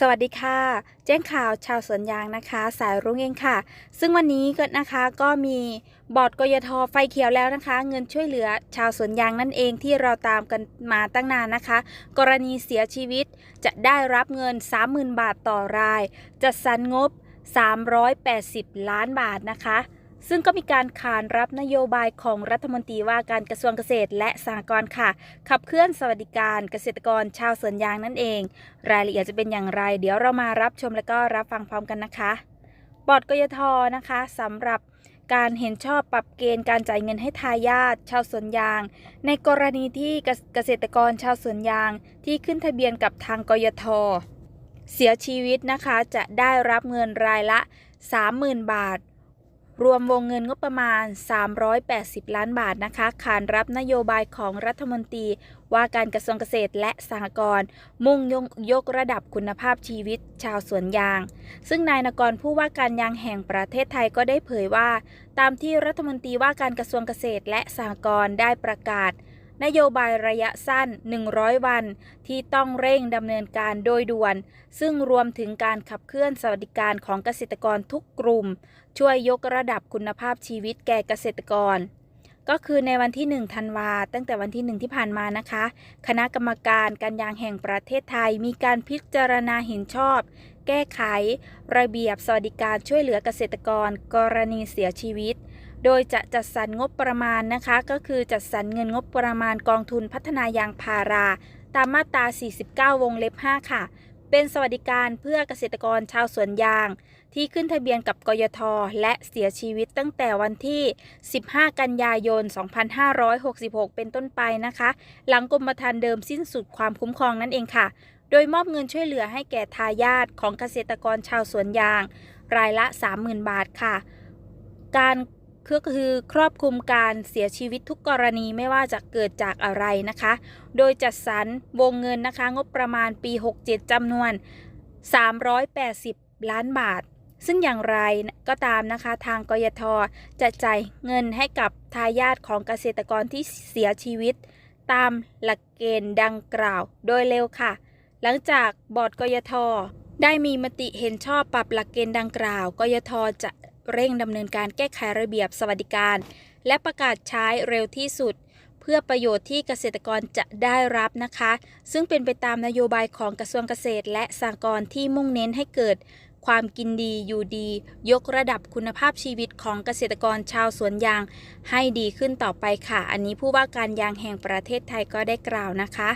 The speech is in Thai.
สวัสดีค่ะ แจ้งข่าวชาวสวนยางนะคะ สายรุ้งเองค่ะ ซึ่งวันนี้ก็นะคะก็มีบอร์ดกยทไฟเขียวแล้วนะคะ เงินช่วยเหลือชาวสวนยางนั่นเองที่เราตามกันมาตั้งนานนะคะ กรณีเสียชีวิตจะได้รับเงิน 30,000 บาทต่อราย จัดสรรงบ 380 ล้านบาทนะคะ ซึ่งก็มีการขานรับนโยบายของรัฐมนตรีว่าการกระทรวงเกษตรและสหกรณ์ค่ะ ขับเคลื่อนสวัสดิการเกษตรกรชาวสวนยางนั่นเอง รายละเอียดจะเป็นอย่างไร เดี๋ยวเรามารับชมและก็รับฟังพร้อมกันนะคะบอร์ดกยทนะคะสำหรับการเห็นชอบปรับเกณฑ์การจ่ายเงินให้ทายาทชาวสวนยาง ในกรณีที่เกษเกษตรกรชาวสวนยางที่ขึ้นทะเบียนกับทางกยท เสียชีวิตนะคะจะได้รับเงินรายละ 30,000 บาท รวมวงเงินงบประมาณ 380 ล้านบาทนะคะขานรับนโยบายของรัฐมนตรี ว่าการกระทรวงเกษตรและสหกรณ์มุ่งยกยกระดับคุณภาพชีวิตชาวสวนยาง ซึ่งนายนกรผู้ว่าการยางแห่งประเทศไทยก็ได้เผยว่า ตามที่รัฐมนตรีว่าการกระทรวงเกษตรและสหกรณ์ได้ประกาศ นโยบายระยะสั้น 100 วัน ที่ต้องเร่งดำเนินการโดยด่วน ซึ่งรวมถึงการขับเคลื่อนสวัสดิการของเกษตรกรทุกกลุ่ม ช่วยยกระดับคุณภาพชีวิตแก่เกษตรกร ก็คือในวันที่1ธันวา ตั้งแต่วันที่ 1 ที่ผ่านมานะคะ คณะกรรมการการยางแห่งประเทศไทยมีการพิจารณาเห็นชอบ แก้ไข ระเบียบสวัสดิการช่วยเหลือเกษตรกร กรณีเสียชีวิต โดยจะจัดสรรงบประมาณนะคะ ก็คือจัดสรรเงินงบประมาณกองทุนพัฒนายางพารา ตามมาตรา 49 วงเล็บ 5 ค่ะ เป็นสวัสดิการเพื่อเกษตรกรชาวสวนยาง ที่ขึ้นทะเบียนกับกยท และเสียชีวิตตั้งแต่วันที่ 15 กันยายน 2566 เป็นต้นไปนะคะ หลังกรมธรรม์เดิมสิ้นสุดความคุ้มครองนั่นเองค่ะ โดยมอบเงินช่วยเหลือให้แก่ทายาทของเกษตรกรชาวสวนยาง รายละ 30,000 บาทค่ะ การ ก็คือครอบคลุมการเสียชีวิตทุกกรณีไม่ว่าจะเกิดจากอะไรนะคะ โดยจัดสรรวงเงินนะคะงบประมาณปี 67จำนวน 380 ล้านบาท ซึ่งอย่างไรก็ตามนะคะ ทางกยทจะจ่ายเงินให้กับทายาทของเกษตรกรที่เสียชีวิต ตามหลักเกณฑ์ดังกล่าว โดยเร็วค่ะ หลังจากบอร์ดกยทได้มีมติเห็นชอบปรับหลักเกณฑ์ดังกล่าว กยทจะ เร่งดำเนินการแก้ไขระเบียบสวัสดิการ และประกาศใช้เร็วที่สุด เพื่อประโยชน์ที่เกษตรกรจะได้รับนะคะ ซึ่งเป็นไปตามนโยบายของกระทรวงเกษตร และสหกรณ์ที่มุ่งเน้นให้เกิดความกินดีอยู่ดี ยกระดับคุณภาพชีวิตของเกษตรกรชาวสวนยาง ให้ดีขึ้นต่อไปค่ะ อันนี้ผู้ว่าการยางแห่งประเทศไทยก็ได้กล่าวนะคะ